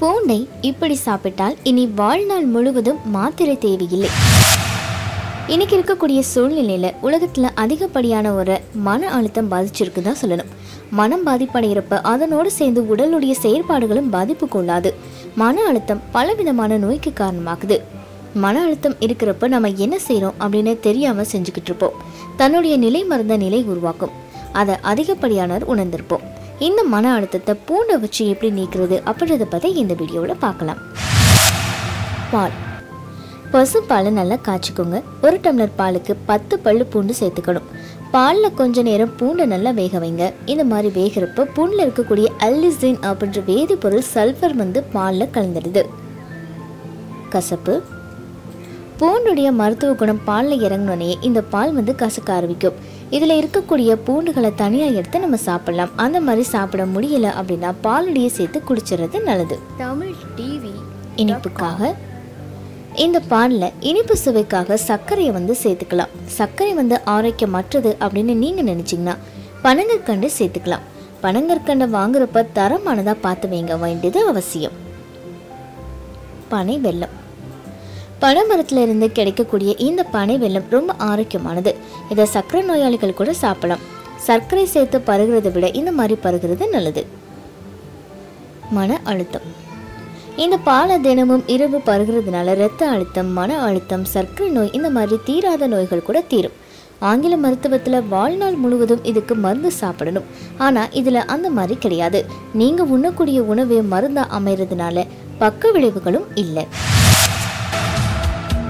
பூண்டை இப்படி சாப்பிட்டால் இனி வாழ்நாள் முழுவதும் மாத்திரை தேவையில்லை. இன்னைக்கு இருக்கக்கூடிய சூழ்நிலையில உலகத்துல அதிகப்படியான ஒரு மன அழுத்தம் பாதிச்சிருக்கு தான் சொல்லணும். மனம் பாதிப்படைகிறப்ப அதனோடு சேர்ந்து உடலுடைய செயற்பாடுகளும் பாதிப்புக்குள்ளாது மன அழுத்தம் பலவிதமான நோய்க்கு காரணமாகுது. மன அழுத்தம் இருக்கிறப்ப நம்ம என்ன செய்கிறோம் அப்படின்னு தெரியாமல் செஞ்சுக்கிட்டு இருப்போம். தன்னுடைய நிலை மறந்த நிலை உருவாக்கும். அதை அதிகப்படியானவர் உணர்ந்திருப்போம். இந்த மன அழுத்தத்தை பூண்டை வச்சு எப்படி நீக்கிறது அப்படின்றத பற்றி இந்த வீடியோவில் பார்க்கலாம். பால். பசுப்பாலை நல்லா காய்ச்சிக்கோங்க. ஒரு டம்ளர் பாலுக்கு பத்து பல்லு பூண்டு சேர்த்துக்கணும். பாலில் கொஞ்ச நேரம் பூண்டை நல்லா வேக வைங்க. இந்த மாதிரி வேகிறப்ப பூண்டில் இருக்கக்கூடிய அல்லிசின் அப்படின்ற வேதிப்பொருள் சல்ஃபர் வந்து பாலில் கலந்துடுது. கசப்பு. பூண்டுடைய மருத்துவ குணம் பாலில் இறங்கினோடனே இந்த பால் வந்து கசக்க ஆரம்பிக்கும். இதில் இருக்கக்கூடிய பூண்டுகளை தனியாக எடுத்து நம்ம சாப்பிடலாம். அந்த மாதிரி சாப்பிட முடியல அப்படின்னா பாலுடைய சேர்த்து குடிச்சிடுறது நல்லது. தமிழ் டிவி இனிப்புக்காக இந்த பாலில் இனிப்பு சுவைக்காக சர்க்கரையை வந்து சேர்த்துக்கலாம். சர்க்கரை வந்து ஆரோக்கியமற்றது அப்படின்னு நீங்கள் நினச்சிங்கன்னா பனங்கற்கண்டு சேர்த்துக்கலாம். பனங்கற்கண்டை வாங்குறப்ப தரமானதாக பார்த்து வைங்க. வேண்டியது அவசியம். பனை வெல்லம். பனைமரத்தில் இருந்து கிடைக்கக்கூடிய இந்த பனை வெல்லம் ரொம்ப ஆரோக்கியமானது. இதை சர்க்கரை நோயாளிகள் கூட சாப்பிடலாம். சர்க்கரை சேர்த்து பருகிறதை விட இந்த மாதிரி பருகிறது நல்லது. மன அழுத்தம். இந்த பாலை தினமும் இரவு பருகிறதுனால இரத்த அழுத்தம் மன அழுத்தம் சர்க்கரை நோய் இந்த மாதிரி தீராத நோய்கள் கூட தீரும். ஆங்கில மருத்துவத்தில் வாழ்நாள் முழுவதும் இதுக்கு மருந்து சாப்பிடணும். ஆனால் இதில் அந்த மாதிரி கிடையாது. நீங்கள் உண்ணக்கூடிய உணவே மருந்தாக அமைகிறதுனால பக்க விளைவுகளும் இல்லை.